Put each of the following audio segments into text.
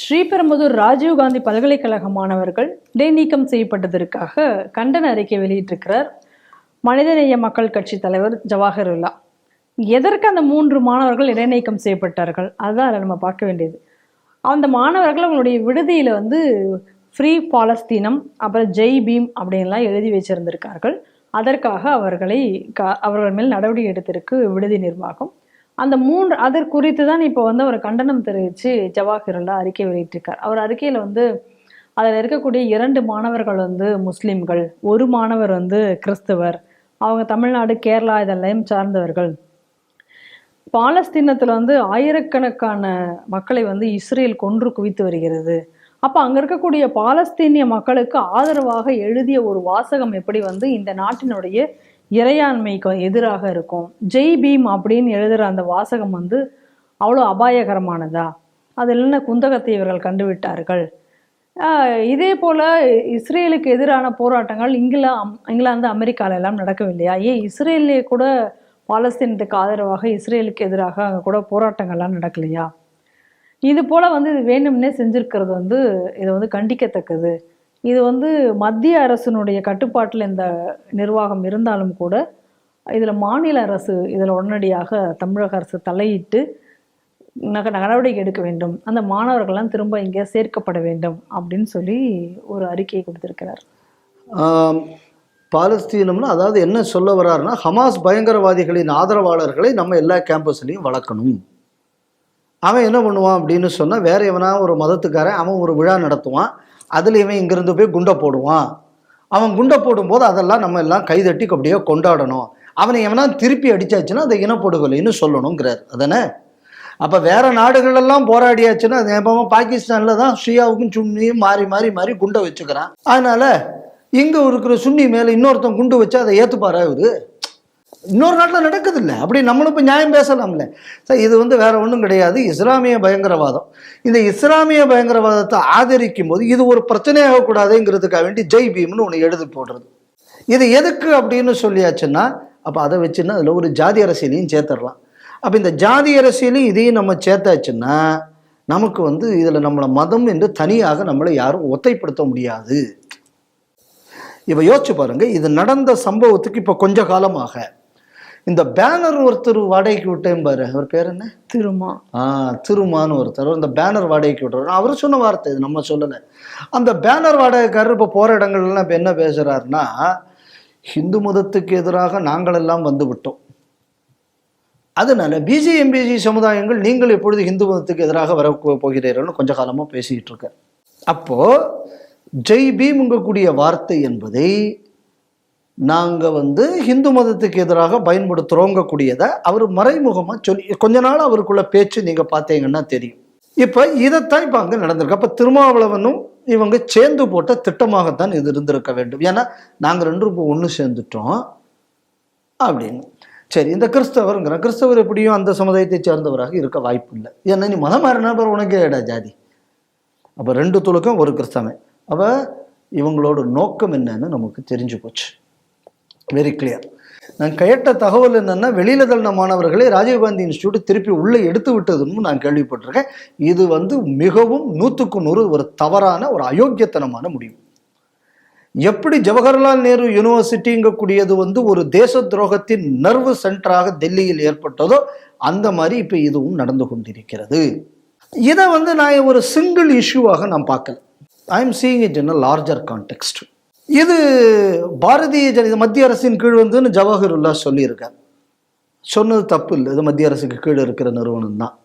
ஸ்ரீபெரும்புதூர் ராஜீவ்காந்தி பல்கலைக்கழக மாணவர்கள் இடைநீக்கம் செய்யப்பட்டதற்காக கண்டன அறிக்கை வெளியிட்டிருக்கிறார். மனிதநேய மக்கள் கட்சி தலைவர் ஜவஹர்லா எதற்கு அந்த மூன்று மாணவர்கள் இடைநீக்கம் செய்யப்பட்டார்கள்? அதுதான் அதில் நம்ம பார்க்க வேண்டியது. அந்த மாணவர்கள் அவங்களுடைய விடுதியில் வந்து ஃப்ரீ பாலஸ்தீனம் அப்புறம் ஜெய் பீம் அப்படின்லாம் எழுதி வச்சிருந்திருக்கார்கள். அதற்காக அவர்களை க அவர்கள் மேல் நடவடிக்கை எடுத்திருக்கு விடுதி நிர்வாகம் அந்த மூன்று அதற்கு குறித்து தான் இப்போ வந்து அவர் கண்டனம் தெரிவித்து ஜவாஹிருல்லா அறிக்கை வெளியிட்டிருக்கார். அவர் அறிக்கையில் வந்து அதில் இருக்கக்கூடிய இரண்டு மாணவர்கள் வந்து முஸ்லீம்கள் ஒரு மாணவர் வந்து கிறிஸ்தவர் அவங்க தமிழ்நாடு கேரளா இதெல்லாம் சார்ந்தவர்கள். பாலஸ்தீனத்தில் வந்து ஆயிரக்கணக்கான மக்களை வந்து இஸ்ரேல் கொன்று குவித்து வருகிறது. அப்போ அங்கே இருக்கக்கூடிய பாலஸ்தீனிய மக்களுக்கு ஆதரவாக எழுதிய ஒரு வாசகம் எப்படி வந்து இந்த நாட்டினுடைய இறையாண்மைக்கு எதிராக இருக்கும். ஜெய் பீம் அப்படின்னு எழுதுகிற அந்த வாசகம் வந்து அவ்வளோ அபாயகரமானதா? அது இல்லைன்னா குந்தகத்தை இவர்கள் கண்டுவிட்டார்கள்? இதே போல் இஸ்ரேலுக்கு எதிரான போராட்டங்கள் இங்கிலா இங்கிலாந்து அமெரிக்கால எல்லாம் நடக்கவில்லையா? ஏன் இஸ்ரேல்லே கூட பாலஸ்தீனத்துக்கு ஆதரவாக இஸ்ரேலுக்கு எதிராக அங்கே கூட போராட்டங்கள்லாம் நடக்கலையா? இது போல் வந்து இது வேணும்னே செஞ்சுருக்கிறது வந்து இதை வந்து கண்டிக்கத்தக்கது. இது வந்து மத்திய அரசினுடைய கட்டுப்பாட்டில் இந்த நிர்வாகம் இருந்தாலும் கூட இதில் மாநில அரசு இதில் உடனடியாக தமிழக அரசு தலையிட்டு நக நடவடிக்கை எடுக்க வேண்டும். அந்த மாணவர்கள்லாம் திரும்ப இங்கே சேர்க்கப்பட வேண்டும் அப்படின்னு சொல்லி ஒரு அறிக்கையை கொடுத்திருக்கிறார். பாலஸ்தீனம்னு அதாவது என்ன சொல்ல வர்றாருன்னா ஹமாஸ் பயங்கரவாதிகளின் ஆதரவாளர்களை நம்ம எல்லா கேம்பஸ்லையும் வளர்க்கணும். அவன் என்ன பண்ணுவான் அப்படின்னு சொன்னால் வேற எவனா ஒரு மதத்துக்காரன் அவன் ஒரு விழா நடத்துவான். அதில் இவன் இங்கேருந்து போய் குண்டை போடுவான். அவன் குண்டை போடும்போது அதெல்லாம் நம்ம எல்லாம் கைதட்டி அப்படியே கொண்டாடணும். அவனை எவனா திருப்பி அடித்தாச்சுன்னா அதை இனப்படுகொலைன்னு சொல்லணுங்கிறார். அதானே? அப்போ வேற நாடுகளெல்லாம் போராடியாச்சுன்னா அது எப்பவும் பாகிஸ்தானில் தான் ஷியாவுக்கும் சுன்னியும் மாறி மாறி மாறி குண்டை வச்சுக்கிறான். அதனால் இங்கே இருக்கிற சுன்னி மேலே இன்னொருத்தன் குண்டு வச்சு அதை ஏற்றுப்பாரா இவர்? இன்னொரு நாட்டில் நடக்குது இல்லை அப்படி நம்மளும் இப்போ நியாயம் பேசலாம்ல. சார் இது வந்து வேற ஒன்றும் கிடையாது. இஸ்லாமிய பயங்கரவாதம். இந்த இஸ்லாமிய பயங்கரவாதத்தை ஆதரிக்கும் போது இது ஒரு பிரச்சனையாக கூடாதுங்கிறதுக்காக வேண்டி ஜெய் பீம்னு ஒன்று எழுதி போடுறது. இது எதுக்கு அப்படின்னு சொல்லியாச்சுன்னா அப்போ அதை வச்சுன்னா அதில் ஒரு ஜாதி அரசியலையும் சேர்த்துடலாம். அப்போ இந்த ஜாதி அரசியலையும் இதையும் நம்ம சேர்த்தாச்சுன்னா நமக்கு வந்து இதில் நம்மளை மதம் என்று தனியாக நம்மளை யாரும் ஒத்தைப்படுத்த முடியாது. இப்போ யோசிச்சு பாருங்க இது நடந்த சம்பவத்துக்கு இப்போ கொஞ்ச காலமாக இந்த பேனர் ஒருத்தர் வாடகைக்கு விட்டேன் பாரு. அவர் பேர் என்ன? திருமா. ஆ திருமான்னு ஒருத்தர். இந்த பேனர் வாடகைக்கு விட்டுறாரு. அவர் சொன்ன வார்த்தை இது நம்ம சொல்லலை. அந்த பேனர் வாடகைக்காரர் இப்போ போகிற இடங்கள்லாம் இப்போ என்ன பேசுகிறாருன்னா ஹிந்து மதத்துக்கு எதிராக நாங்கள் எல்லாம் வந்து விட்டோம். அதனால பிஜி எம்பிஜி சமுதாயங்கள் நீங்கள் எப்பொழுது இந்து மதத்துக்கு எதிராக வர போகிறீர்கள்னு கொஞ்ச காலமாக பேசிக்கிட்டு இருக்க அப்போ ஜெய் பீம்ங்கக்கூடிய வார்த்தை என்பதை நாங்கள் வந்து ஹிந்து மதத்துக்கு எதிராக பயன்படுத்துகிறோங்க கூடியதை அவர் மறைமுகமாக சொல்லி கொஞ்ச நாள் அவருக்குள்ள பேச்சு நீங்கள் பார்த்தீங்கன்னா தெரியும். இப்போ இதைத்தான் இப்போ அங்கே நடந்திருக்கு. அப்போ திருமாவளவனும் இவங்க சேர்ந்து போட்ட திட்டமாகத்தான் இது இருந்திருக்க வேண்டும். ஏன்னா நாங்கள் ரெண்டு இப்போ ஒன்று சேர்ந்துட்டோம் அப்படின்னு. சரி இந்த கிறிஸ்தவருங்கிற கிறிஸ்தவர் எப்படியும் அந்த சமுதாயத்தை சேர்ந்தவராக இருக்க வாய்ப்பு இல்லை ஏன்னா நீ மதம் மாறினா அப்புறம் உனக்கே ஏடா ஜாதி. அப்போ ரெண்டு துளுக்கம் ஒரு கிறிஸ்தவன். அப்போ இவங்களோட நோக்கம் என்னன்னு நமக்கு தெரிஞ்சு போச்சு. வெரி கிளியர் நான் கேட்ட தகவல் என்னென்னா வெளியில் தள்ளின மாணவர்களை ராஜீவ்காந்தி இன்ஸ்டியூட் திருப்பி உள்ளே எடுத்து விட்டதுன்னு நான் கேள்விப்பட்டிருக்கேன். இது வந்து மிகவும் நூற்றுக்கு நூறு ஒரு தவறான ஒரு அயோக்கியத்தனமான முடிவு. எப்படி ஜவஹர்லால் நேரு யூனிவர்சிட்டிங்கக்கூடியது வந்து ஒரு தேச துரோகத்தின் நர்வு சென்டராக டெல்லியில் ஏற்பட்டதோ அந்த மாதிரி இப்போ இதுவும் நடந்து கொண்டிருக்கிறது. இதை வந்து நான் ஒரு சிங்கிள் இஷ்யூவாக நான் பார்க்கல. I am seeing it in a larger context இது பாரதிய ஜனதா மத்திய அரசின் கீழ் வந்துன்னு ஜவஹருல்லா சொல்லியிருக்கார். சொன்னது தப்பு இல்லை. இது மத்திய அரசுக்கு கீழ் இருக்கிற நிறுவனம் தான்.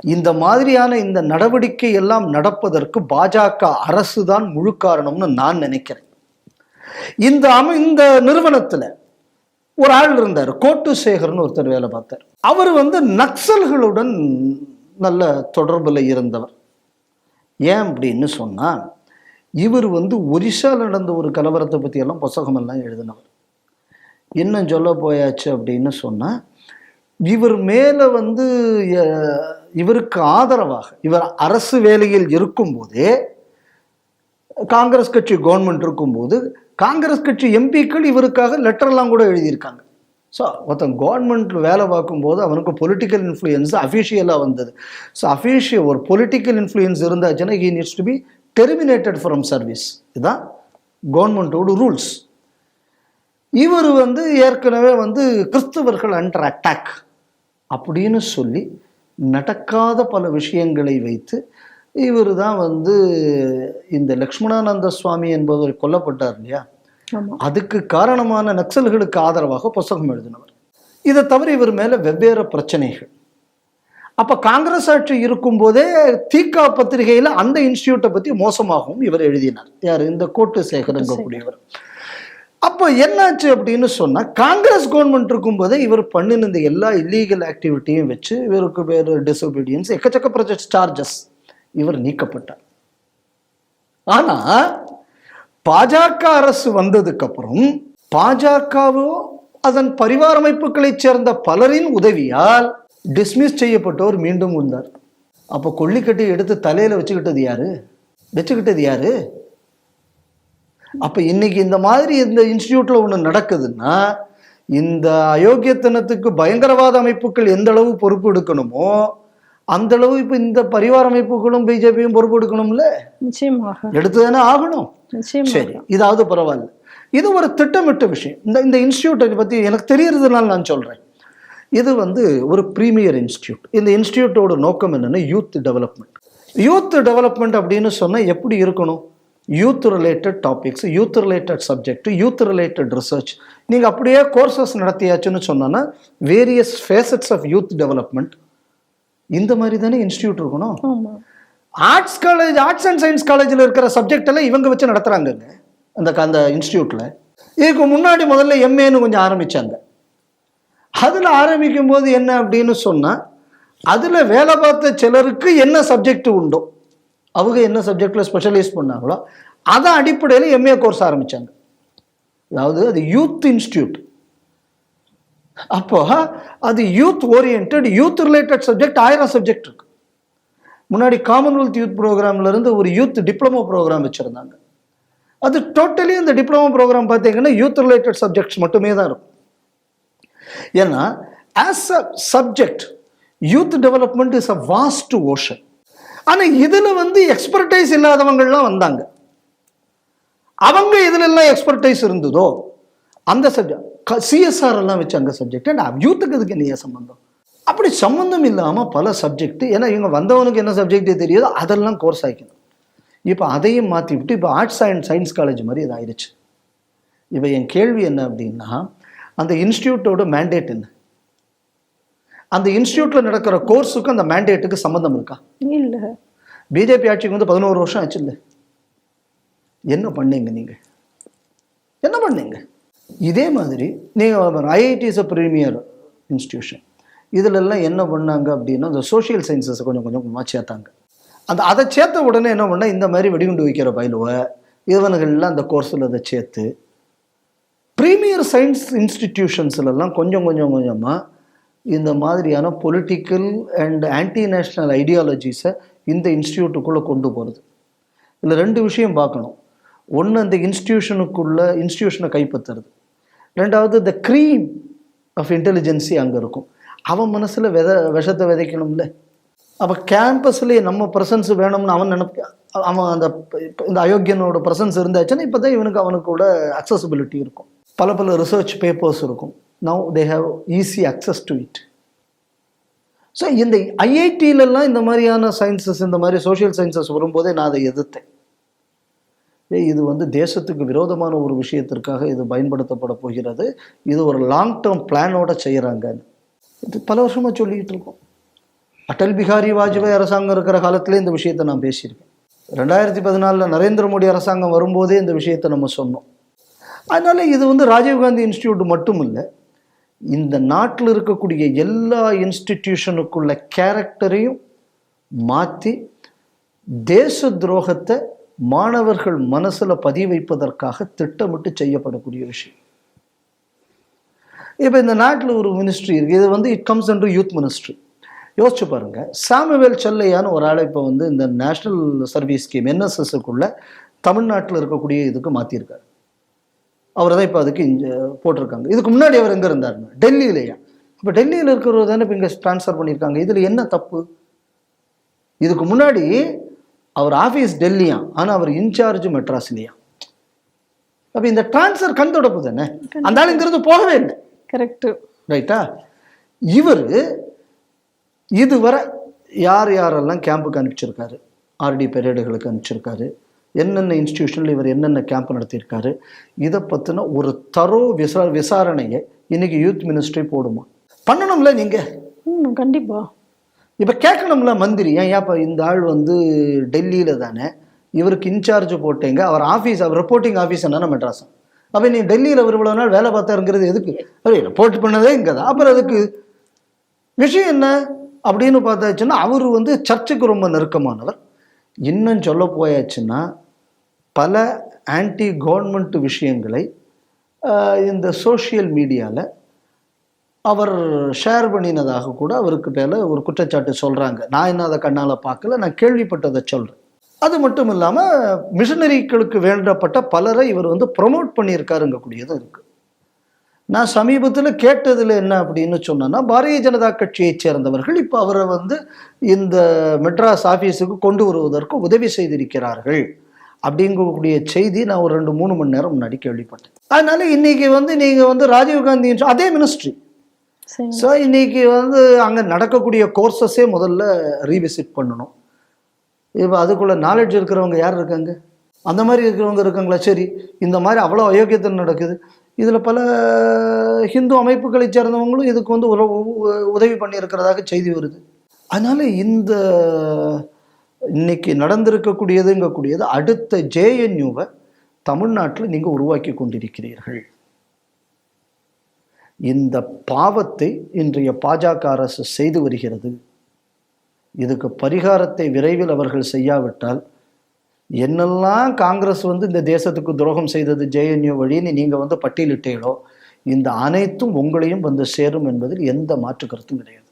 இந்த மாதிரியான இந்த நடவடிக்கை எல்லாம் நடப்பதற்கு பாஜக அரசு தான் முழு காரணம்னு நான் நினைக்கிறேன். இந்த அம இந்த நிறுவனத்தில் ஒரு ஆள் இருந்தார் கோட்டு சேகர்னு ஒருத்தர் வேலை பார்த்தார். அவர் வந்து நக்சல்களுடன் நல்ல தொடர்பில் இருந்தவர். ஏன் அப்படின்னு சொன்னால் இவர் வந்து ஒரிசாவில் நடந்த ஒரு கலவரத்தை பற்றியெல்லாம் எல்லாம் புத்தகம் எழுதினவர். இன்னும் சொல்ல போயாச்சு அப்படின்னு சொன்னால் இவர் மேலே வந்து இவருக்கு ஆதரவாக இவர் அரசு வேலையில் இருக்கும்போதே காங்கிரஸ் கட்சி கவர்மெண்ட் இருக்கும்போது காங்கிரஸ் கட்சி எம்பிக்கள் இவருக்காக லெட்டர்லாம் கூட எழுதியிருக்காங்க. ஸோ ஒருத்தன் கவர்மெண்ட் வேலை பார்க்கும்போது அவனுக்கு பொலிட்டிக்கல் இன்ஃப்ளூயன்ஸ் அஃபிஷியலாக வந்தது. ஸோ அஃபிஷியல் ஒரு political influence இருந்தாச்சுன்னா he needs to be terminated from service இதுதான் கவர்மெண்ட்டோட ரூல்ஸ் இவர் வந்து ஏற்கனவே வந்து கிறிஸ்தவர்கள் அண்டர் அட்டாக் அப்படின்னு சொல்லி நடக்காத பல விஷயங்களை வைத்து இவர் தான் வந்து இந்த லக்ஷ்மணானந்த சுவாமி என்பவர் கொல்லப்பட்டார் இல்லையா? அதுக்கு காரணமான நக்சல்களுக்கு ஆதரவாக புஸ்தகம் எழுதினவர். இதை தவிர இவர் மேல வெவ்வேறு பிரச்சனைகள். அப்போ காங்கிரஸ் ஆட்சி இருக்கும்போதே தீக்கா பத்திரிகையில அந்த இன்ஸ்டியூட்டை பத்தி மோசமாகவும் இவர் எழுதினார். யார்? இந்த கோட்டு சேகரங்கக்கூடியவர் அப்போ என்னாச்சு அப்படின்னு சொன்னா காங்கிரஸ் கவர்மெண்ட் இருக்கும்போதே இவர் பண்ணின இந்த எல்லா இல்லீகல் ஆக்டிவிட்டியும் வச்சு இவருக்கு பேர் டிசோபீடியன்ஸ் எக்கச்சக்க ப்ரொஜெக்ட் சார்ஜஸ் இவர் நீக்கப்பட்டார். ஆனா பாஜக அரசு வந்ததுக்கு அப்புறம் பாஜகவோ அதன் பரிவார அமைப்புகளைச் சேர்ந்த பலரின் உதவியால் டிஸ்மிஸ் செய்யப்பட்டவர் மீண்டும் வந்தார். அப்போ கொல்லிக்கட்டி எடுத்து தலையில வச்சுக்கிட்டது யாரு? வச்சுக்கிட்டது யாரு? அப்ப இன்னைக்கு இந்த மாதிரி இந்த இன்ஸ்டியூட்ல ஒண்ணு நடக்குதுன்னா இந்த அயோக்கியத்தனத்துக்கு பயங்கரவாத அமைப்புகள் எந்த அளவு பொறுப்பு எடுக்கணுமோ அந்த அளவு இப்ப இந்த பரிவார அமைப்புகளும் பிஜேபியும் பொறுப்பு எடுக்கணும்ல? நிச்சயமாக. எடுத்துதானே ஆகணும்? சரி இதாவது பரவாயில்ல. இது ஒரு திட்டமிட்ட விஷயம். இந்த இந்த இன்ஸ்டியூட்டை பத்தி எனக்கு தெரியறதுனால நான் சொல்றேன். இது வந்து ஒரு ப்ரீமியர் இன்ஸ்டியூட் இந்த இன்ஸ்டியூட்டோட நோக்கம் என்னன்னா யூத் டெவலப்மெண்ட் யூத் டெவலப்மெண்ட் அப்படின்னு சொன்னா எப்படி இருக்கணும்? Youth related topics youth related subject youth related research நீங்க அப்படியே கோர்சஸ் நடத்தியாச்சுன்னு சொன்னோன்னா various facets of youth development இந்த மாதிரி தானே இன்ஸ்டியூட் இருக்கணும்? Arts college arts and science காலேஜில் இருக்கிற சப்ஜெக்ட் எல்லாம் இவங்க வச்சு நடத்துறாங்கங்க. அந்த அந்த இன்ஸ்டியூட்ல இதுக்கு முன்னாடி முதல்ல எம்ஏன்னு கொஞ்சம் ஆரம்பிச்சாங்க. அதில் ஆரம்பிக்கும் போது என்ன அப்படின்னு சொன்னால் அதில் வேலை பார்த்த சிலருக்கு என்ன சப்ஜெக்ட் உண்டோ அவங்க என்ன சப்ஜெக்டில் ஸ்பெஷலைஸ் பண்ணாங்களோ அதை அடிப்படையில் எம்ஏ கோர்ஸ் ஆரம்பித்தாங்க அதாவது அது யூத் இன்ஸ்டியூட் அப்போ அது youth orient youth related subject ஆயிரம் சப்ஜெக்ட் இருக்கு. முன்னாடி காமன்வெல்த் யூத் ப்ரோக்ராம்லேருந்து ஒரு யூத் டிப்ளமோ ப்ரோக்ராம் வச்சுருந்தாங்க. அது டோட்டலி இந்த டிப்ளமோ ப்ரோக்ராம் பார்த்தீங்கன்னா யூத் ரிலேட்டட் சப்ஜெக்ட்ஸ் மட்டுமே தான் இருக்கும். ஏன்னா as a subject youth development is a vast ocean ஆனால் இதில் வந்து எக்ஸ்பர்டைஸ் இல்லாதவங்கள்லாம் வந்தாங்க. அவங்க இதில் எல்லாம் எக்ஸ்பர்டைஸ் இருந்ததோ அந்த சப்ஜெக்ட் சிஎஸ்ஆர் எல்லாம் வச்சு அங்க சப்ஜெக்ட் யூத்துக்கு இதுக்கு என்ன சம்பந்தம்? அப்படி சம்மந்தம் இல்லாமல் பல சப்ஜெக்ட் ஏன்னா இவங்க வந்தவனுக்கு என்ன சப்ஜெக்டே தெரியுதோ அதெல்லாம் கோர்ஸ் ஆகிக்கணும் இப்போ அதையும் மாற்றி விட்டு இப்போ ஆர்ட்ஸ் அண்ட் சயின்ஸ் காலேஜ் மாதிரி இது ஆயிடுச்சு இப்போ என் கேள்வி என்ன அப்படின்னா அந்த இன்ஸ்டியூட்டோட மேண்டேட் என்ன? அந்த இன்ஸ்டியூட்ல நடக்கிற கோர்ஸுக்கு அந்த மேண்டேட்டுக்கு சம்மந்தம் இருக்கா? இல்ல. பிஜேபி ஆட்சிக்கு வந்து பதினோரு வருஷம் ஆச்சு இல்லை? என்ன பண்ணீங்க நீங்க? என்ன பண்ணீங்க? இதே மாதிரி நீங்கள் IIT is a premier institution எல்லாம் என்ன பண்ணாங்க அப்படின்னா இந்த சோஷியல் சயின்சஸ் கொஞ்சம் கொஞ்சம் கொஞ்சமாக சேர்த்தாங்க. அந்த அதை சேர்த்த உடனே என்ன பண்ணா இந்த மாதிரி வெடிகுண்டு வைக்கிற பயிலுவை இவனுங்கள்லாம் அந்த கோர்ஸில் அதை சேர்த்து ப்ரீமியர் சயின்ஸ் இன்ஸ்டிடியூஷன்ஸ்லாம் கொஞ்சம் கொஞ்சம் கொஞ்சமாக இந்த மாதிரியான பொலிட்டிக்கல் அண்ட் ஆன்டி நேஷ்னல் ஐடியாலஜிஸை இந்த இன்ஸ்டியூட்டுக்குள்ளே கொண்டு போகிறது இதில் ரெண்டு விஷயம் பார்க்கணும். ஒன்று அந்த இன்ஸ்டியூஷனுக்குள்ள இன்ஸ்டியூஷனை கைப்பற்றுறது. ரெண்டாவது த க்ரீம் ஆஃப் இன்டெலிஜென்சி அங்கே இருக்கும். அவன் மனசில் வித விஷத்தை விதைக்கணும்ல. அப்போ கேம்பஸ்லேயே நம்ம ப்ரெசன்ஸ் வேணும்னு அவன் நினைப்ப அவன் அந்த இந்த அயோக்கியனோட ப்ரெசன்ஸ் இருந்தாச்சுன்னா இப்போ தான் இவனுக்கு அவனுக்கூட அக்சசபிலிட்டி இருக்கும். பல பல ரிசர்ச் பேப்பர்ஸ் இருக்கும். Now they have easy access to it so இந்த ஐஐடியிலலாம் இந்த மாதிரியான சயின்சஸ் இந்த மாதிரி சோஷியல் சயின்சஸ் வரும்போதே நான் அதை எதிர்த்தேன். இது வந்து தேசத்துக்கு விரோதமான ஒரு விஷயத்திற்காக இது பயன்படுத்தப்பட போகிறது. இது ஒரு லாங் டேர்ம் பிளானோட செய்கிறாங்கன்னு இது பல வருஷமாக சொல்லிக்கிட்டு இருக்கோம். அடல் பிகாரி வாஜ்பாய் அரசாங்கம் இருக்கிற காலத்திலே இந்த விஷயத்தை நான் பேசியிருக்கேன். ரெண்டாயிரத்தி பதினாலில் நரேந்திர மோடி அரசாங்கம் வரும்போதே இந்த விஷயத்தை நம்ம சொன்னோம். அதனால இது வந்து ராஜீவ்காந்தி இன்ஸ்டியூட் மட்டும் இல்லை இந்த நாட்டில் இருக்கக்கூடிய எல்லா இன்ஸ்டிடியூஷனுக்குள்ள கேரக்டரையும் மாற்றி தேச துரோகத்தை மாணவர்கள் மனசில் பதிய வைப்பதற்காக திட்டமிட்டு செய்யப்படக்கூடிய விஷயம். இப்போ இந்த நாட்டில் ஒரு மினிஸ்ட்ரி இருக்குது இது வந்து it comes and youth ministry யோசிச்சு பாருங்க. சாமுவேல் செல்லையான்னு ஒரு ஆளை இப்போ வந்து இந்த நேஷ்னல் சர்வீஸ் ஸ்கீம் என்எஸ்எஸ்க்குள்ளே தமிழ்நாட்டில் இருக்கக்கூடிய இதுக்கு மாற்றியிருக்காரு அவர் தான் இப்போ அதுக்கு இங்க போட்டிருக்காங்க. இதுக்கு முன்னாடி அவர் எங்கே இருந்தாருன்னு டெல்லியிலையா? இப்போ டெல்லியில் இருக்கிறவர் தானே இப்போ இங்கே ட்ரான்ஸ்ஃபர் பண்ணியிருக்காங்க. இதில் என்ன தப்பு? இதுக்கு முன்னாடி அவர் ஆஃபீஸ் டெல்லியா? ஆனால் அவர் இன்சார்ஜ் மெட்ராஸ்லையா? அப்போ இந்த ட்ரான்ஸ்ஃபர் கண் தொடப்பு தானே? அந்த ஆள் இங்கிருந்து போகவே இல்லை. கரெக்ட் ரைட்டா இவர் இதுவரை யார் யாரெல்லாம் கேம்புக்கு அனுப்பிச்சிருக்காரு? ஆர்டி பெரேடுகளுக்கு அனுப்பிச்சிருக்காரு. என்னென்ன இன்ஸ்டிடியூஷனில் இவர் என்னென்ன கேம்ப் நடத்தியிருக்காரு இதை பற்றின ஒரு தரோ விசா விசாரணையை இன்னைக்கு யூத் மினிஸ்ட்ரி போடுமா? பண்ணணும்ல நீங்கள் ம் கண்டிப்பா. இப்போ கேட்கணும்ல மந்திரி ஏன் ஏப்பா இந்த ஆள் வந்து டெல்லியில் தானே இவருக்கு இன்சார்ஜ் போட்டீங்க அவர் ஆஃபீஸ் அவர் ரிப்போர்ட்டிங் ஆஃபீஸ் என்னன்னா மெட்ராஸும் அப்போ நீ டெல்லியில் அவர் இவ்வளோ நாள் வேலை பார்த்தாருங்கிறது எதுக்கு? ரிப்போர்ட் பண்ணதே இங்கே தான் அப்புறம் அதுக்கு விஷயம் என்ன? அப்படின்னு பார்த்தாச்சுன்னா அவர் வந்து சர்ச்சுக்கு ரொம்ப நெருக்கமானவர். இன்னும் சொல்ல போயாச்சுன்னா பல ஆன்டி கவர்மெண்ட் விஷயங்களை இந்த சோஷியல் மீடியாவில் அவர் ஷேர் பண்ணினதாக கூட அவருக்கு மேலே ஒரு குற்றச்சாட்டு சொல்கிறாங்க நான் என்ன அதை கண்ணால் பார்க்கல நான் கேள்விப்பட்டதை சொல்கிறேன் அது மட்டும் இல்லாமல் மிஷனரிகளுக்கு வேண்டப்பட்ட பலரை இவர் வந்து ப்ரொமோட் பண்ணியிருக்காருங்கக்கூடியதும் இருக்குது நான் சமீபத்தில் கேட்டதில் என்ன அப்படின்னு சொன்னேன்னா பாரதிய ஜனதா கட்சியைச் சேர்ந்தவர்கள் இப்போ அவரை வந்து இந்த மெட்ராஸ் ஆஃபீஸுக்கு கொண்டு வருவதற்கு உதவி செய்திருக்கிறார்கள் அப்படிங்கக்கூடிய செய்தி நான் ஒரு ரெண்டு மூணு மணி நேரம் முன்னாடி கேள்விப்பட்டேன். அதனால இன்னைக்கு வந்து நீங்கள் வந்து ராஜீவ்காந்தியின் அதே மினிஸ்ட்ரி ஸோ இன்னைக்கு வந்து அங்கே நடக்கக்கூடிய கோர்சஸே முதல்ல ரீவிசிட் பண்ணணும். இப்போ அதுக்குள்ள நாலேஜ் இருக்கிறவங்க யார் இருக்காங்க? அந்த மாதிரி இருக்கிறவங்க இருக்காங்களா? சரி இந்த மாதிரி அவ்வளோ அயோக்கியத்தை நடக்குது. இதில் பல ஹிந்து அமைப்புகளை சேர்ந்தவங்களும் இதுக்கு வந்து உற- உ- உதவி பண்ணியிருக்கிறதாக செய்தி வருது. அதனால் இந்த இன்னைக்கு நடந்திருக்கக்கூடியதுங்கக்கூடியது அடுத்த ஜேஎன்யூவை தமிழ்நாட்டில் நீங்கள் உருவாக்கி கொண்டிருக்கிறீர்கள். இந்த பாவத்தை இன்றைய பாஜக அரசு செய்து வருகிறது. இதுக்கு பரிகாரத்தை விரைவில் அவர்கள் செய்யாவிட்டால் என்னெல்லாம் காங்கிரஸ் வந்து இந்த தேசத்துக்கு துரோகம் செய்தது ஜேஎன்யூ வழின்னு நீங்கள் வந்து பட்டியலிட்டீங்களோ இந்த அனைத்தும் உங்களையும் வந்து சேரும் என்பதில் எந்த மாற்று கருத்தும் கிடையாது.